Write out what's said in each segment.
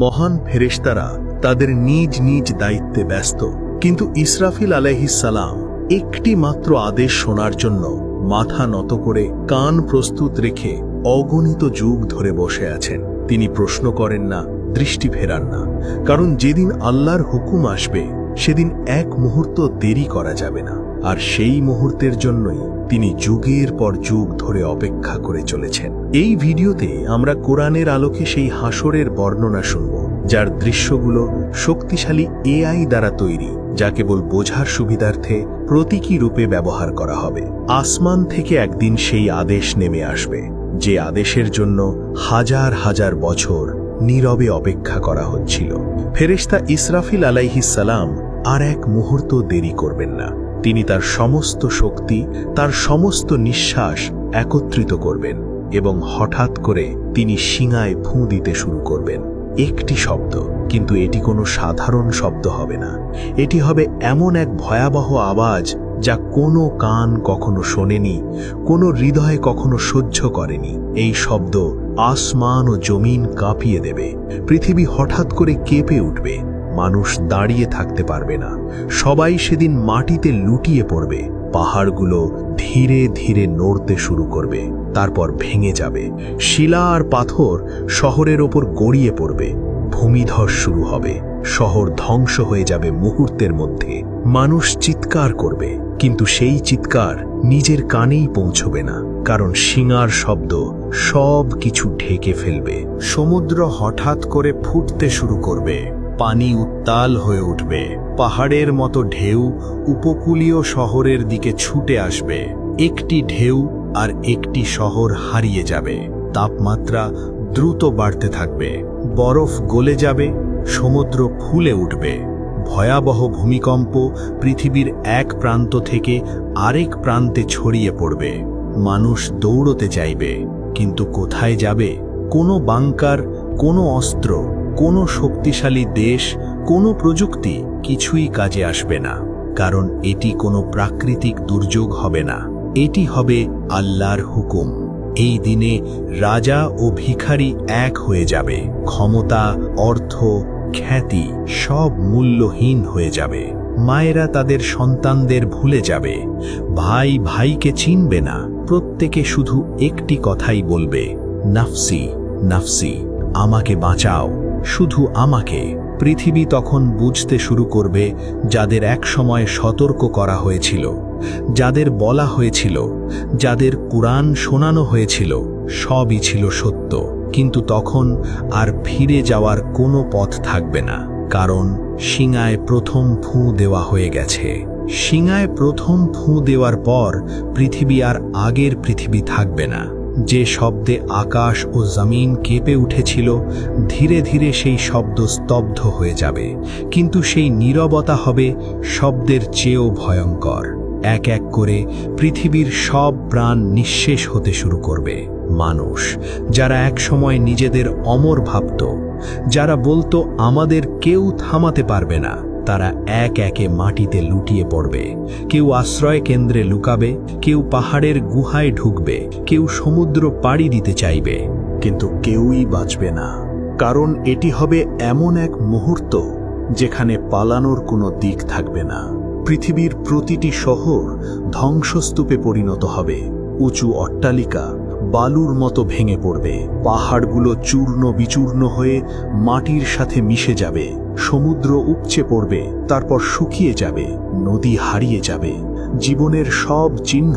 মহান ফেরেশতারা তাদের নিজ নিজ দায়িত্বে ব্যস্ত। কিন্তু ইসরাফিল আলহিসাল্লাম একটি মাত্র আদেশ শোনার জন্য মাথা নত করে কান প্রস্তুত রেখে অগণিত যুগ ধরে বসে আছেন। তিনি প্রশ্ন করেন না, দৃষ্টি ফেরান না। কারণ যেদিন আল্লাহর হুকুম আসবে সেদিন এক মুহূর্ত দেরি করা যাবে না, আর সেই মুহূর্তের জন্যই তিনি যুগের পর যুগ ধরে অপেক্ষা করে চলেছেন। এই ভিডিওতে আমরা কোরআনের আলোকে সেই হাসরের বর্ণনা শুনব, যার দৃশ্যগুলো শক্তিশালী এআই দ্বারা তৈরি, যা কেবল বোঝার সুবিধার্থে প্রতীকী রূপে ব্যবহার করা হবে। আসমান থেকে একদিন সেই আদেশ নেমে আসবে, যে আদেশের জন্য হাজার হাজার বছর নীরবে অপেক্ষা করা হচ্ছিল। ফেরেশতা ইসরাফিল আলাইহিসালাম আর এক মুহূর্ত দেরি করবেন না। তিনি তার সমস্ত শক্তি, তার সমস্ত নিঃশ্বাস একত্রিত করবেন এবং হঠাৎ করে তিনি শিঙায় ফুঁ দিতে শুরু করবেন। একটি শব্দ, কিন্তু এটি কোনো সাধারণ শব্দ হবে না। এটি হবে এমন এক ভয়াবহ আওয়াজ যা কোনো কান কখনো শোনেনি, কোনো হৃদয়ে কখনো সহ্য করেনি। এই শব্দ আসমান ও জমিন কাঁপিয়ে দেবে। পৃথিবী হঠাৎ করে কেঁপে উঠবে। মানুষ দাঁড়িয়ে থাকতে পারবে না। সবাই সেদিন মাটিতে লুটিয়ে পড়বে। পাহাড়গুলো ধীরে ধীরে নড়তে শুরু করবে। তারপর ভেঙে যাবে। শিলা আর পাথর শহরের ওপর গড়িয়ে পড়বে। ভূমিধস শুরু হবে। শহর ধ্বংস হয়ে যাবে মুহূর্তের মধ্যে। মানুষ চিৎকার করবে, কিন্তু সেই চিৎকার নিজের কানেই পৌঁছবে না, কারণ শিঙার শব্দ সব কিছু ঢেকে ফেলবে। সমুদ্র হঠাৎ করে ফুটতে শুরু করবে, পানি উত্তাল হয়ে উঠবে, পাহাড়ের মতো ঢেউ উপকূলীয় শহরের দিকে ছুটে আসবে। একটি ঢেউ আর একটি শহর হারিয়ে যাবে, তাপমাত্রা দ্রুত বাড়তে থাকবে। বরফ গলে যাবে, সমুদ্র ফুলে উঠবে। ভয়াবহ ভূমিকম্প পৃথিবীর এক প্রান্ত থেকে আরেক প্রান্তে ছড়িয়ে পড়বে। মানুষ দৌড়তে চাইবে, কিন্তু কোথায় যাবে? কোনো বাংকার, কোনো অস্ত্র, কোনো শক্তিশালী দেশ, কোনো প্রযুক্তি কিছুই কাজে আসবে না, কারণ এটি কোনো প্রাকৃতিক দুর্যোগ হবে না। এটি হবে আল্লাহর হুকুম। এই দিনে রাজা ও ভিখারি এক হয়ে যাবে। ক্ষমতা, অর্থ, খ্যাতি সব মূল্যহীন হয়ে যাবে। মায়েরা তাদের সন্তানদের ভুলে যাবে। ভাই ভাইকে চিনবে না। প্রত্যেকে শুধু একটি কথাই বলবে, নাফসি নাফসি, আমাকে বাঁচাও। শুধু আমাকে। পৃথিবী তখন বুঝতে শুরু করবে যাদের একসময় সতর্ক করা হয়েছিল। যাদের বলা হয়েছিল, যাদের কোরআন শোনানো হয়েছিল, সবই ছিল সত্য। কিন্তু তখন আর ফিরে যাওয়ার কোনো পথ থাকবে না, কারণ সিঙায় প্রথম ফুঁ দেওয়া হয়ে গেছে। সিঙায় প্রথম ফুঁ দেওয়ার পর পৃথিবী আর আগের পৃথিবী থাকবে না। যে শব্দে আকাশ ও জমিন কেঁপে উঠেছিল, ধীরে ধীরে সেই শব্দ স্তব্ধ হয়ে যাবে। কিন্তু সেই নীরবতা হবে শব্দের চেয়েও ভয়ঙ্কর। এক এক করে পৃথিবীর সব প্রাণ নিঃশেষ হতে শুরু করবে। মানুষ, যারা একসময় নিজেদের অমর ভাবত, যারা বলতো আমাদের কেউ থামাতে পারবে না, তারা এক একে মাটিতে লুটিয়ে পড়বে। কেউ আশ্রয় কেন্দ্রে লুকাবে, কেউ পাহাড়ের গুহায় ঢুকবে, কেউ সমুদ্র পাড়ি দিতে চাইবে, কিন্তু কেউই বাঁচবে না। কারণ এটি হবে এমন এক মুহূর্ত, যেখানে পালানোর কোনো দিক থাকবে না। পৃথিবীর প্রতিটি শহর ধ্বংসস্তূপে পরিণত হবে। উঁচু অট্টালিকা বালুর মতো ভেঙে পড়বে। পাহাড়গুলো চূর্ণ বিচূর্ণ হয়ে মাটির সাথে মিশে যাবে। সমুদ্র উপচে পড়বে, তারপর শুকিয়ে যাবে, নদী হারিয়ে যাবে। জীবনের সব চিহ্ন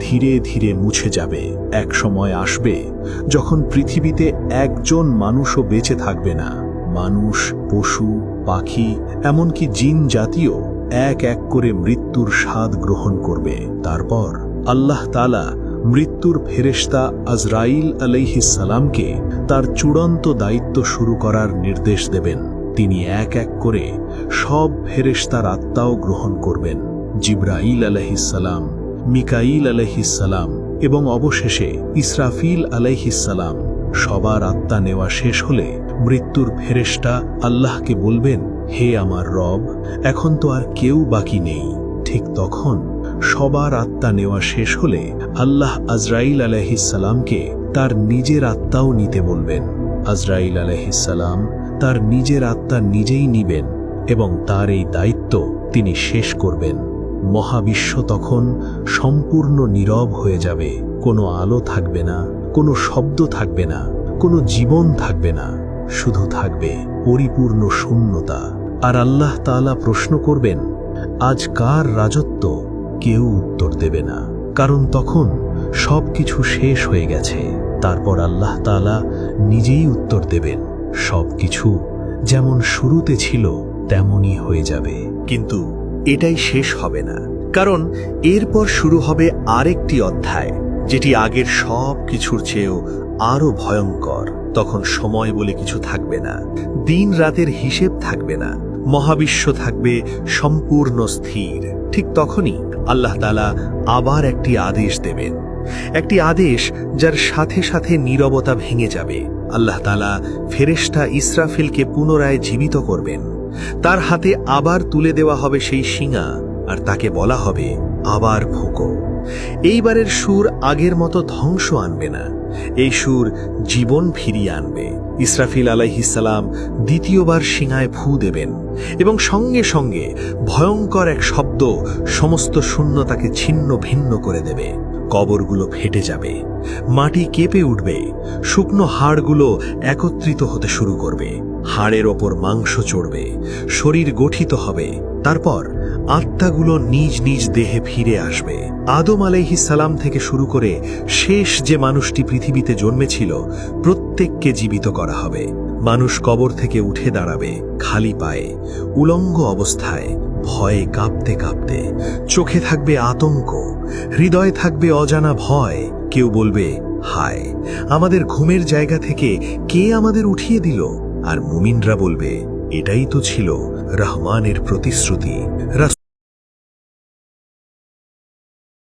ধীরে ধীরে মুছে যাবে। এক সময় আসবে যখন পৃথিবীতে একজন মানুষও বেঁচে থাকবে না। মানুষ, পশু, পাখি, এমনকি জিন জাতীয় এক এক করে মৃত্যুর স্বাদ গ্রহণ করবে। তারপর আল্লাহ তালা মৃত্যুর ফেরেশতা আজরাইল আলাইহিসালামকে তার চূড়ান্ত দায়িত্ব শুরু করার নির্দেশ দেবেন। তিনি এক এক করে সব ফেরেশতার আত্মাও গ্রহণ করবেন। জিব্রাইল আলহিসাল্লাম মিকাইল আলহিসাল্লাম এবং অবশেষে ইসরাফিল আলাইহিসাল্লাম সবার আত্মা নেওয়া শেষ হলে মৃত্যুর ফেরেশতা আল্লাহকে বলবেন হে আমার রব, এখন তো আর কেউ বাকি নেই। ঠিক তখন সবার আত্মা নেওয়া শেষ হলে আল্লাহ আজরাইল আলহিসাল্লামকে তার নিজের আত্মাও নিতে বলবেন। আজরাইল আলহিসাল্লাম তার নিজের আত্মা নিজেই নিবেন এবং তার এই দায়িত্ব তিনি শেষ করবেন। মহাবিশ্ব তখন সম্পূর্ণ নীরব হয়ে যাবে। কোনো আলো থাকবে না, কোনো শব্দ থাকবে না, কোনো জীবন থাকবে না। শুধু থাকবে পরিপূর্ণ শূন্যতা। আর আল্লাহ তাআলা প্রশ্ন করবেন, আজ কার রাজত্ব কেউ উত্তর দেবে না। কারণ তখন সব কিছু শেষ হয়ে গেছে। তারপর আল্লাহ তাআলা নিজেই উত্তর দেবেন সব কিছু যেমন শুরুতে ছিল তেমনই হয়ে যাবে। কিন্তু এটাই শেষ হবে না। কারণ এরপর শুরু হবে আরেকটি অধ্যায়, যেটি আগের সব কিছুর চেয়েও আরও ভয়ঙ্কর। তখন সময় বলে কিছু থাকবে না, দিন রাতের হিসেব থাকবে না। মহাবিশ্ব থাকবে সম্পূর্ণ স্থির। ঠিক তখনই আল্লাহ তালা আবার একটি আদেশ দেবেন। একটি আদেশ যার সাথে সাথে নীরবতা ভেঙে যাবে। আল্লাহ তালা ফেরেস্তা ইসরাফিলকে পুনরায় জীবিত করবেন। তার হাতে আবার তুলে দেওয়া হবে সেই শিঙা, আর তাকে বলা হবে আবার ফোঁকো এইবারের সুর আগের মতো ধ্বংস আনবে না। এই সুর জীবন ফিরিয়ে আনবে। ইসরাফিল আলাইহিসালাম দ্বিতীয়বার শিঙায় ফু দেবেন এবং সঙ্গে সঙ্গে ভয়ঙ্কর এক শব্দ সমস্ত শূন্যতাকে ছিন্ন ভিন্ন করে দেবে। কবরগুলো ফেটে যাবে, মাটি কেঁপে উঠবে, শুকনো হাড়গুলো একত্রিত হতে শুরু করবে, হাড়ের ওপর মাংস চড়বে, শরীর গঠিত হবে, তারপর আত্মাগুলো নিজ নিজ দেহে ফিরে আসবে। আদম আলাইহিস সালাম থেকে শুরু করে শেষ যে মানুষটি পৃথিবীতে জন্মেছিল, প্রত্যেককে জীবিত করা হবে। মানুষ কবর থেকে উঠে দাঁড়াবে খালি পায়ে, উলঙ্গ অবস্থায়, ভয়ে কাঁপতে কাঁপতে। চোখে থাকবে আতঙ্ক, হৃদয়ে থাকবে অজানা ভয়। কেউ বলবে, হায়, আমাদের ঘুমের জায়গা থেকে কে আমাদের উঠিয়ে দিল? আর মুমিনরা বলবে এটাই তো ছিল রহমানের প্রতিশ্রুতি।